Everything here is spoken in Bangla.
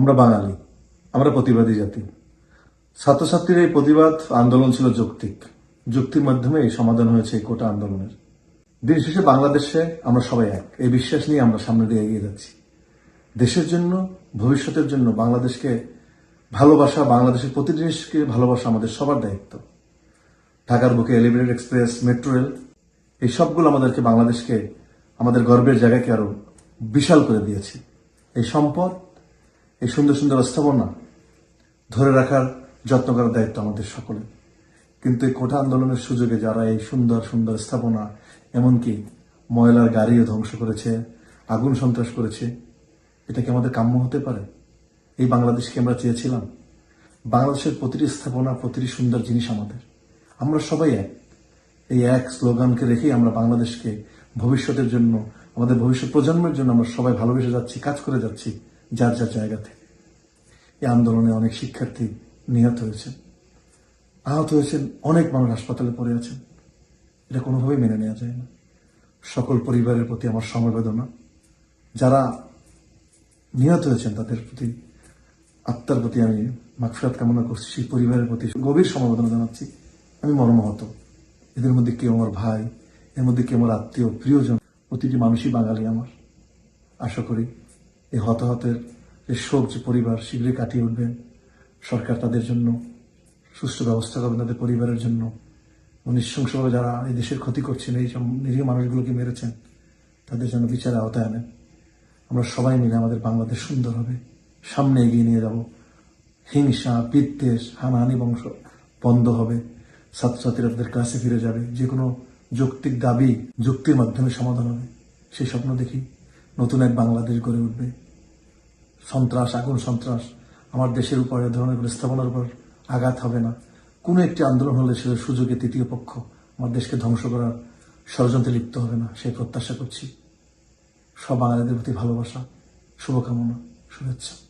আমরা বাঙালি, আমরা প্রতিবাদী জাতি। ছাত্রছাত্রীর এই প্রতিবাদ আন্দোলন ছিল যৌক্তিক। যুক্তির মাধ্যমে এই সমাধান হয়েছে এই কোটা আন্দোলনের। দিন শেষে বাংলাদেশে আমরা সবাই এক। এই বিশ্বাস নিয়ে আমরা সামনে দিয়ে এগিয়ে যাচ্ছি। দেশের জন্য, ভবিষ্যতের জন্য বাংলাদেশকে ভালোবাসা, বাংলাদেশের প্রতি জিনিসকে ভালোবাসা আমাদের সবার দায়িত্ব। ঢাকার বুকে এলিভেটেড এক্সপ্রেস, মেট্রো রেল, এই সবগুলো আমাদেরকে বাংলাদেশকে, আমাদের গর্বের জায়গাকে আরও বিশাল করে দিয়েছে। এই সম্পদ এই সুন্দর সুন্দর স্থাপনা ধরে রাখার যত্ন করার দায়িত্ব আমাদের সকলের। কিন্তু এই কোটা আন্দোলনের সুযোগে যারা এই সুন্দর সুন্দর স্থাপনা, এমনকি ময়লার গাড়িও ধ্বংস করেছে, আগুন সন্ত্রাস করেছে, এটা কি আমাদের কাম্য হতে পারে? এই বাংলাদেশকে আমরা চেয়েছিলাম। বাংলাদেশের প্রতিটি স্থাপনা, প্রতিটি সুন্দর জিনিস আমাদের। আমরা সবাই এক। এই এক স্লোগানকে রেখেই আমরা বাংলাদেশকে ভবিষ্যতের জন্য, আমাদের ভবিষ্যৎ প্রজন্মের জন্য আমরা সবাই ভালোবেসে যাচ্ছি, কাজ করে যাচ্ছি, যার যার জায়গা থেকে। এই আন্দোলনে অনেক শিক্ষার্থী নিহত হয়েছেন। আহত হয়েছেন, অনেক মানুষ হাসপাতালে পড়ে আছেন। এটা কোনোভাবেই মেনে নেওয়া যায় না। সকল পরিবারের প্রতি আমার সমবেদনা। যারা নিহত হয়েছেন, তাদের প্রতি, আত্মার প্রতি আমি মাকফিরাত কামনা করছি। সেই পরিবারের প্রতি গভীর সমবেদনা জানাচ্ছি। আমি মর্মাহত। এদের মধ্যে কেউ আমার ভাই, এর মধ্যে কেউ আমার আত্মীয়, প্রিয়জন, প্রতিটি মানুষই বাঙালি আমার। আশা করি এই হতাহতের যে শোক যে পরিবার শীঘ্রই কাটিয়ে উঠবেন সরকার তাদের জন্য সুষ্ঠু ব্যবস্থা করবেন তাদের পরিবারের জন্য। নৃশংসভাবে যারা এই দেশের ক্ষতি করছেন, এই সব নিরীহ মানুষগুলোকে মেরেছেন, তাদের জন্য বিচারে আওতায় আনেন। আমরা সবাই মিলে আমাদের বাংলাদেশ সুন্দর হবে। সামনে এগিয়ে নিয়ে যাব। হিংসা, বিদ্বেষ, হানাহানি বংশ বন্ধ হবে। ছাত্রছাত্রীরা তাদের ক্লাসে ফিরে যাবে। যে কোনো যৌক্তিক দাবি যুক্তির মাধ্যমে সমাধান হবে। সেই স্বপ্ন দেখি নতুন এক বাংলাদেশ গড়ে উঠবে। সন্ত্রাস, আগুন, সন্ত্রাস আমার দেশের উপর, এ ধরনের কোনো স্থাপনার উপর আঘাত হবে না। কোনো একটি আন্দোলন হলে সে সুযোগে তৃতীয় পক্ষ আমার দেশকে ধ্বংস করার ষড়যন্ত্রে লিপ্ত হবে না, সেই প্রত্যাশা করছি। সব বাঙালিদের প্রতি ভালোবাসা, শুভকামনা, শুভেচ্ছা।